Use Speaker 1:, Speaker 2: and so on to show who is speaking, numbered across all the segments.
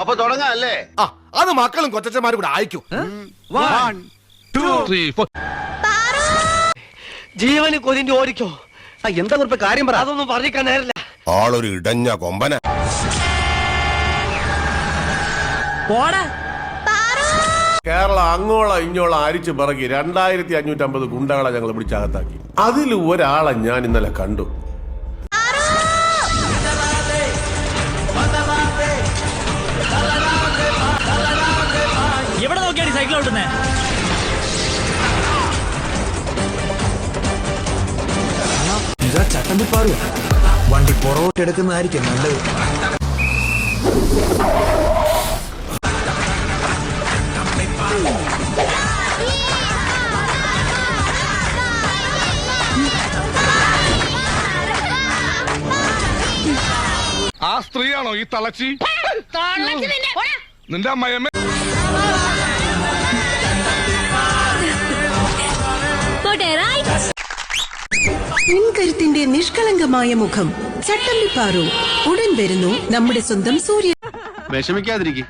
Speaker 1: അപ്പൊ തുടങ്ങാല്ലേ?
Speaker 2: ആ അത് മക്കളും കൊച്ചന്മാരും കൂടെ അയക്കും.
Speaker 3: ജീവന് കൊതിന്റെ ഓരിക്കോ
Speaker 1: എന്താ കുറിപ്പ് കാര്യം പറ.
Speaker 3: അതൊന്നും പറഞ്ഞിക്കാൻ നേരില്ല.
Speaker 2: ആളൊരു ഇടഞ്ഞ കൊമ്പന.
Speaker 4: കേരള അങ്ങോള ഇങ്ങോളം അരിച്ചു പിറകി രണ്ടായിരത്തി അഞ്ഞൂറ്റമ്പത് ഗുണ്ടകളെ ഞങ്ങൾ പിടിച്ചകത്താക്കി അതിൽ ഒരാളെ ഞാൻ ഇന്നലെ കണ്ടു.
Speaker 5: ഇതാ ചട്ടമ്പിപ്പാറുക വണ്ടി പുറകോട്ടെടുക്കുന്നതായിരിക്കും നല്ലത്.
Speaker 6: ആ സ്ത്രീയാണോ ഈ തളച്ചി? നിന്റെ അമ്മയമ്മ
Speaker 7: പിൻകരുത്തിന്റെ നിഷ്കളങ്കമായ മുഖം. ചട്ടമ്പിപ്പാറു. ഉടൻ വരുന്നു നമ്മുടെ സ്വന്തം സൂര്യ.
Speaker 1: വിഷമിക്കാതിരിക്കും.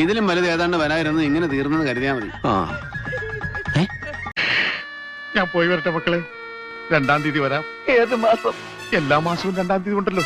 Speaker 1: ഇതിലും വലുത് ഏതാണ്ട് വരായിരുന്നു ഇങ്ങനെ തീർന്നെന്ന് കരുതിയാ മതി.
Speaker 6: ഞാൻ പോയി വരട്ടെ മക്കളെ. രണ്ടാം തീയതി വരാം. ഏത് മാസം? എല്ലാ മാസവും രണ്ടാം തീയതി ഉണ്ടല്ലോ.